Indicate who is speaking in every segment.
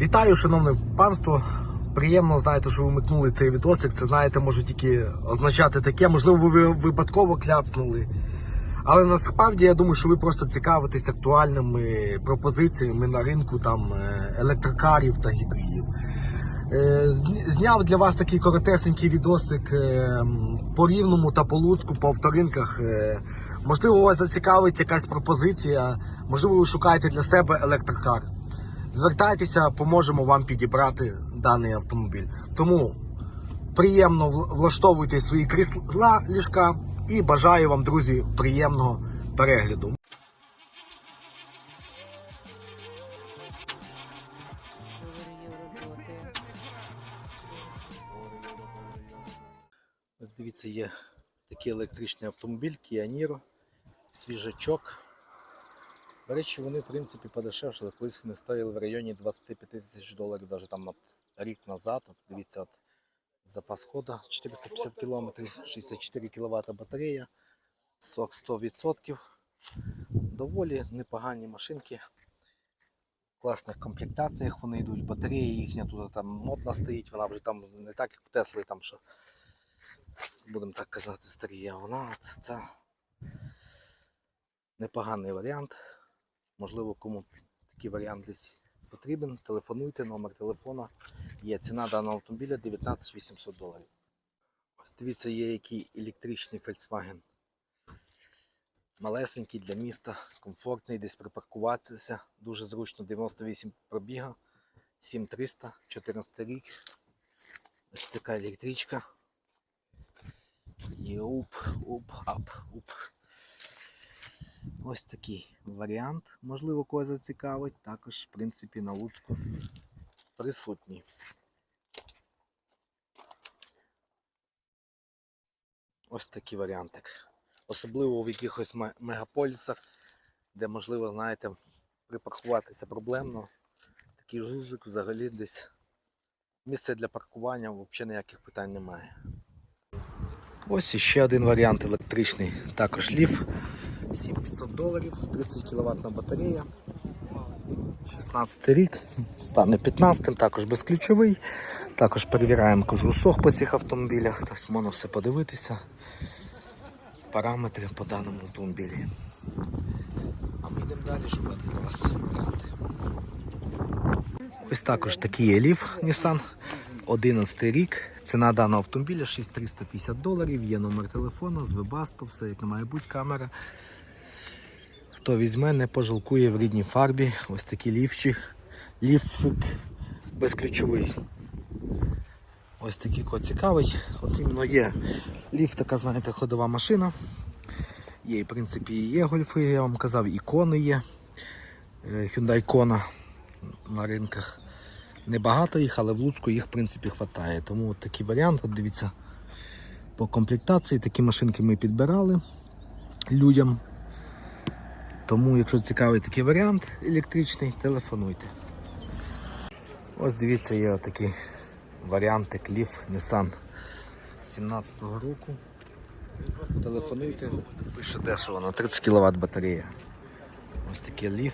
Speaker 1: Вітаю, шановне панство. Приємно знаєте, що ви вмикнули цей відосик. Це знаєте, може тільки означати таке. Можливо, ви випадково кляцнули. Але насправді я думаю, що ви просто цікавитесь актуальними пропозиціями на ринку там е, електрокарів та гібридів. Е, Зняв для вас такий коротесенький відосик е, по рівному та по луцьку, по авторинках. Можливо, вас зацікавить якась пропозиція, можливо, ви шукаєте для себе електрокар. Звертайтеся, поможемо вам підібрати даний автомобіль. Тому приємно влаштовуйте свої крісла ліжка і бажаю вам, друзі, приємного перегляду. Ось дивіться, є такий електричний автомобіль Kia Niro, свіжачок. Речі, вони в принципі подешевшили. Колись вони стояли в районі 25 тисяч доларів, навіть там от рік назад. От, дивіться, от запас хода 450 км, 64 кВт батарея, сок 100%. Доволі непогані машинки. В класних комплектаціях вони йдуть. Батарея їхня тут там модна стоїть, вона вже там не так, як в Тесли, там що будемо так казати, старі, а вона це, це непоганий варіант. Можливо, кому такий варіант десь потрібен, телефонуйте, номер телефона. Є ціна даного автомобіля 19 800 доларів. Ось дивіться, є який електричний Volkswagen. Малесенький для міста, комфортний, десь припаркуватися. Дуже зручно, 98 пробіга, 7300, 14 рік. Ось така електричка. Є уп, уп, ап, уп. Ось такий варіант, можливо, когось зацікавить. Також, в принципі, на Луцьку присутній. Ось такий варіантик. Особливо в якихось мегаполісах, де, можливо, знаєте, припаркуватися проблемно. Такий жужик взагалі десь місце для паркування взагалі ніяких питань немає. Ось іще один варіант електричний, також ліф. 7500 доларів, 30 кВт батарея. 16 рік, стане 15 також безключовий. Також перевіряємо кажу сох по цих автомобілях, тобто можна все подивитися. Параметри по даному автомобілі. А ми йдемо далі шукати для вас варіанти. Ось також такий є ліф Nissan. 11 рік. Ціна даного автомобіля 6350 доларів. Є номер телефону з Webasto, все як має бути камера. Хто візьме, не пожалкує в рідній фарбі. Ось такий ліфчик. Ліфик безключовий. Ось такий кот цікавий. От іменно є ліфт, така, знаєте, ходова машина. Є, в принципі, і є гольфи, я вам казав, ікони є. Е, Hyundai Kona на ринках. Небагато їх, але в Луцьку їх в принципі вистачає. Тому от такий варіант, от дивіться, по комплектації такі машинки ми підбирали людям. Тому, якщо цікавий такий варіант електричний, телефонуйте. Ось дивіться, є отакий варіантик Leaf Nissan 17-го року. Телефонуйте, пише дешево на 30 кВт батарея. Ось такий Leaf.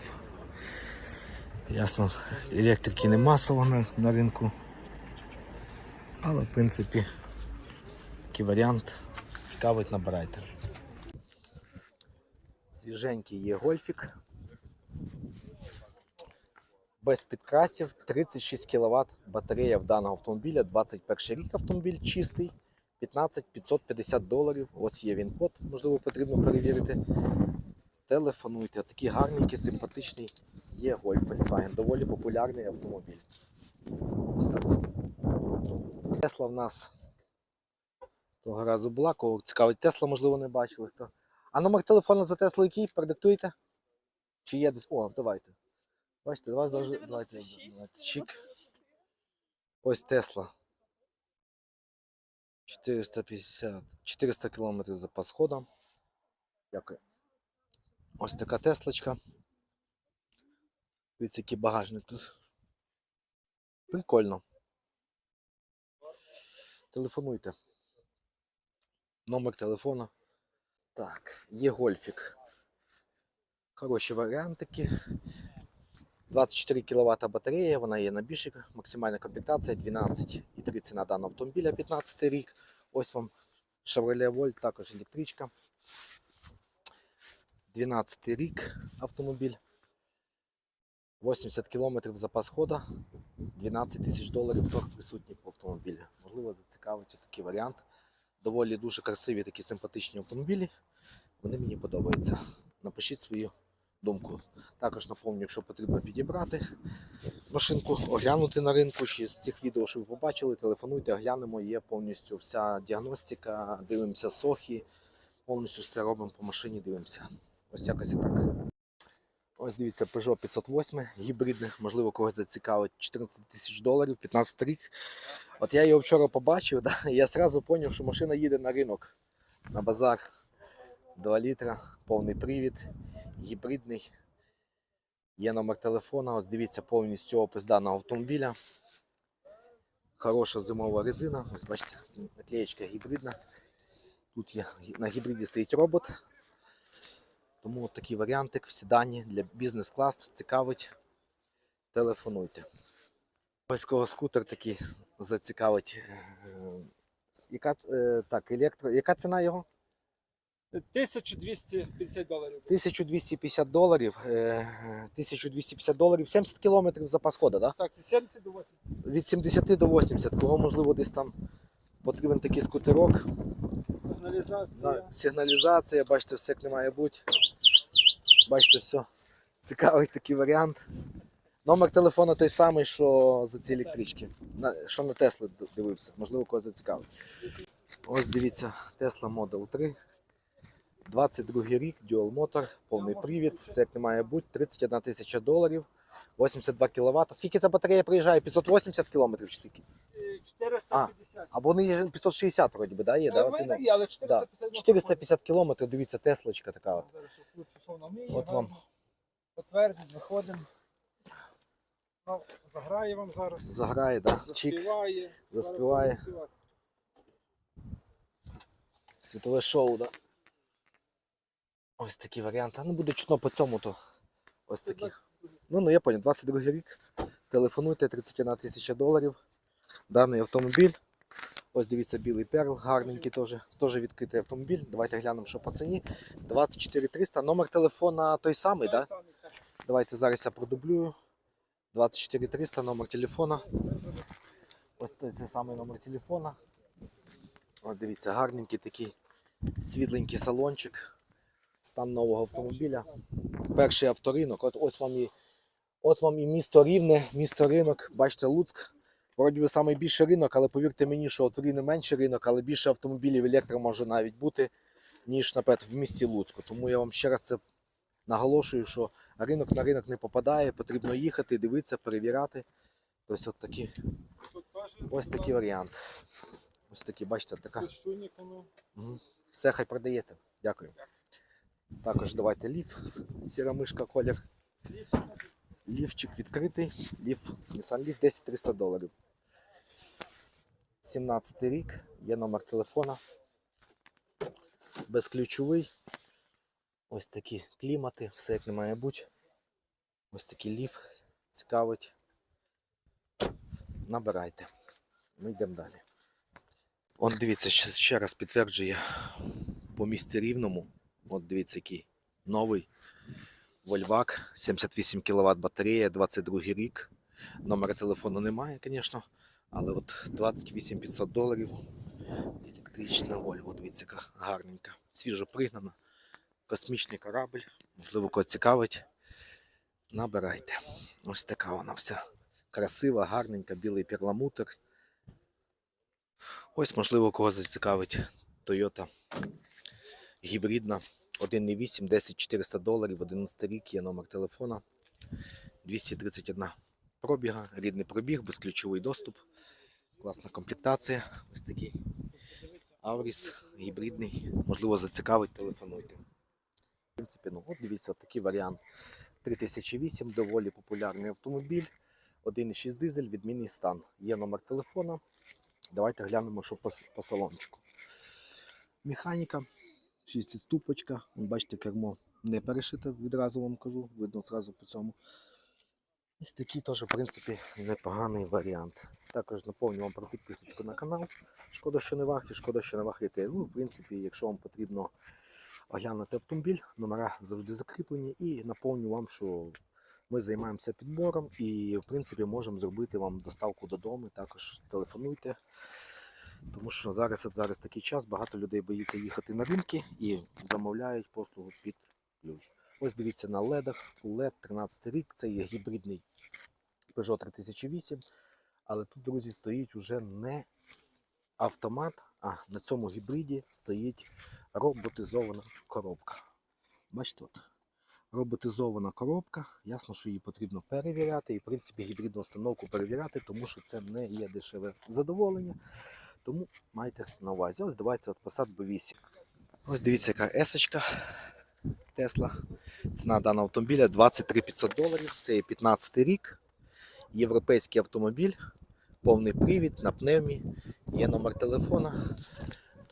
Speaker 1: Ясно, електрики не масово на, на ринку. Але в принципі такий варіант цікавить набирайте. Свіженький є гольфік. Без підкрасів 36 кВт батарея в даного автомобіля, 21 рік автомобіль чистий, 15 550 доларів. Ось є він код, можливо, потрібно перевірити. Телефонуйте. Такий гарненький, симпатичний є Golf Volkswagen, доволі популярний автомобіль. Тесла в нас того разу була, кого цікавить Тесла, можливо, не бачили. Хто. А номер телефону за Теслу який? Продиктуйте? Чи є десь? О, давайте. Бачите, до вас даже... Чик. Ось Тесла. 450, 400 км запас хода. Дякую. Ось така Теслочка. Дивіться, який багажник тут. Прикольно. Телефонуйте. Номер телефона. Так, є гольфік. Хороші варіантики. 24 кВт батарея, вона є на більшій максимальна комплектація 12,3 ціна даного автомобіля 15 рік. Ось вам Chevrolet Volt, також електричка. 12 рік автомобіль. 80 км запас хода, 12 тисяч доларів торг присутній по автомобілі. Можливо, зацікавить такий варіант. Доволі дуже красиві такі симпатичні автомобілі. Вони мені подобаються. Напишіть свою думку. Також напомню, якщо потрібно підібрати машинку, оглянути на ринку. Ще з цих відео, що ви побачили, телефонуйте, оглянемо. Є повністю вся діагностика, дивимося сохи, повністю все робимо по машині, дивимося. Ось якось так. Ось дивіться, Peugeot 508, гібридне, можливо, когось зацікавить 14 тисяч доларів, 15 рік. От я його вчора побачив, да, і я одразу зрозумів, що машина їде на ринок, на базар. 2 літра, повний привід, гібридний. Є номер телефона, ось дивіться повністю опис даного автомобіля. Хороша зимова резина. Ось бачите, наклеєчка гібридна. Тут є на гібриді стоїть робот. Тому от такий варіантик в седані для бізнес-клас цікавить. Телефонуйте. Ось скутер такий зацікавить. Е, Яка, е, так, електро... Яка ціна його?
Speaker 2: 1250 доларів.
Speaker 1: 1250 доларів. е, 1250 доларів, 70 кілометрів запас хода, да?
Speaker 2: Так, 70 до 80.
Speaker 1: Від 70 до 80. Кого можливо десь там потрібен такий скутерок.
Speaker 2: Сигналізація.
Speaker 1: Да, сигналізація, бачите, все як не має бути. Бачите, все. Цікавий такий варіант. Номер телефону той самий, що за ці електрички. На, що на Тесли дивився, можливо, когось зацікавить. Ось дивіться, Tesla Model 3. 22 рік, Dual Motor, повний привід, все як не має бути, 31 тисяча доларів, 82 кВт. Скільки ця батарея приїжджає? 580 км чи скільки?
Speaker 2: Е, 450.
Speaker 1: Або вони 550 вроді би, да, є? Да,
Speaker 2: Е,
Speaker 1: оці,
Speaker 2: так є, але 450.
Speaker 1: да. 450 км, дивіться, Теслочка така от. От вам.
Speaker 2: Потвердить, виходимо. Ну, заграє вам зараз.
Speaker 1: Заграє, да? Чик,
Speaker 2: Заспіває.
Speaker 1: заспіває. Світове шоу, да? Ось такий варіант. А ну буде чутно по цьому, то ось
Speaker 2: Це
Speaker 1: таких. Ну, ну я понял, 22 рік. Телефонуйте 31 тисяча доларів. Даний автомобіль. Ось дивіться, білий перл, гарненький теж. Теж відкритий автомобіль. Давайте глянемо, що по ціні. 24 300. Номер телефона той самий,
Speaker 2: Той
Speaker 1: да?
Speaker 2: так.
Speaker 1: Давайте зараз я продублюю. 24 300, номер телефона. Ось це, це самий номер телефона. От дивіться, гарненький такий світленький салончик. Стан нового автомобіля. Перший авторинок. От ось вам і, от вам і місто Рівне, місто ринок. Бачите, Луцьк. Вроді би найбільший ринок, але повірте мені, що от в Рівне менший ринок, але більше автомобілів електро може навіть бути, ніж, наприклад, в місті Луцьку. Тому я вам ще раз це наголошую, що ринок на ринок не попадає, потрібно їхати, дивитися, перевіряти. Тобто от такі, ось такий варіант. Ось такий, бачите, така. Все хай продається. Дякую. Також давайте ліф. Сіра мишка колір. Лівчик відкритий. Ліф. Nissan Leaf 10 300 доларів. 17 рік. Є номер телефона. Безключовий. Ось такі клімати, все як не має бути. Ось такий ліф цікавить. Набирайте. Ми йдемо далі. От дивіться, ще раз підтверджує по місці рівному. От дивіться, який новий Вольвак, 78 кВт батарея, 22 рік. Номера телефону немає, звісно. Але от 28 500 доларів. Електрична Volvo, дивіться, яка гарненька. Свіжо пригнана. Космічний корабль. Можливо, кого цікавить. Набирайте. Ось така вона вся. Красива, гарненька, білий перламутр. Ось, можливо, кого зацікавить Toyota гібридна 1.8, 10 400 доларів, 11 рік, є номер телефона. 231 пробіга, рідний пробіг, безключовий доступ. Класна комплектація. Ось такий Авріс гібридний. Можливо, зацікавить, телефонуйте. В принципі, ну, от дивіться, от такий варіант. 3008, доволі популярний автомобіль. 1.6 дизель, відмінний стан. Є номер телефона. Давайте глянемо, що по, по салончику. Механіка, 6 ступочка. Бачите, кермо не перешите, відразу вам кажу, видно зразу по цьому. Ось такий теж, в принципі, непоганий варіант. Також наповню вам про підписочку на канал. Шкода, що не вахі, шкода, що не вахрите. Ну, в принципі, якщо вам потрібно оглянути автомобіль, номера завжди закріплені, і наповню вам, що ми займаємося підбором і, в принципі, можемо зробити вам доставку додому. Також телефонуйте. Тому що зараз, зараз такий час, багато людей боїться їхати на ринки і замовляють послугу під ключ. Ось дивіться на ледах, LED 13 рік, це є гібридний Peugeot 3008. Але тут, друзі, стоїть уже не автомат, а на цьому гібриді стоїть роботизована коробка. Бачите, от. Роботизована коробка. Ясно, що її потрібно перевіряти. І, в принципі, гібридну установку перевіряти, тому що це не є дешеве задоволення. Тому майте на увазі. Ось давайте от Passat B8. Ось дивіться, яка есочка Tesla. Ціна даного автомобіля 23 500 доларів. Це є 15 рік. Європейський автомобіль, повний привід на пневмі, є номер телефона.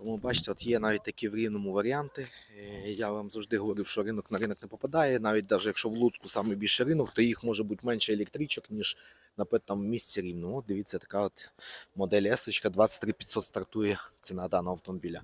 Speaker 1: Тому бачите, от є навіть такі в рівному варіанти. Е, Я вам завжди говорив, що ринок на ринок не попадає. Навіть навіть якщо в Луцьку саме більше ринок, то їх може бути менше електричок, ніж наприклад, там в місті рівно. Дивіться, така от модель S 23500 стартує ціна даного автомобіля.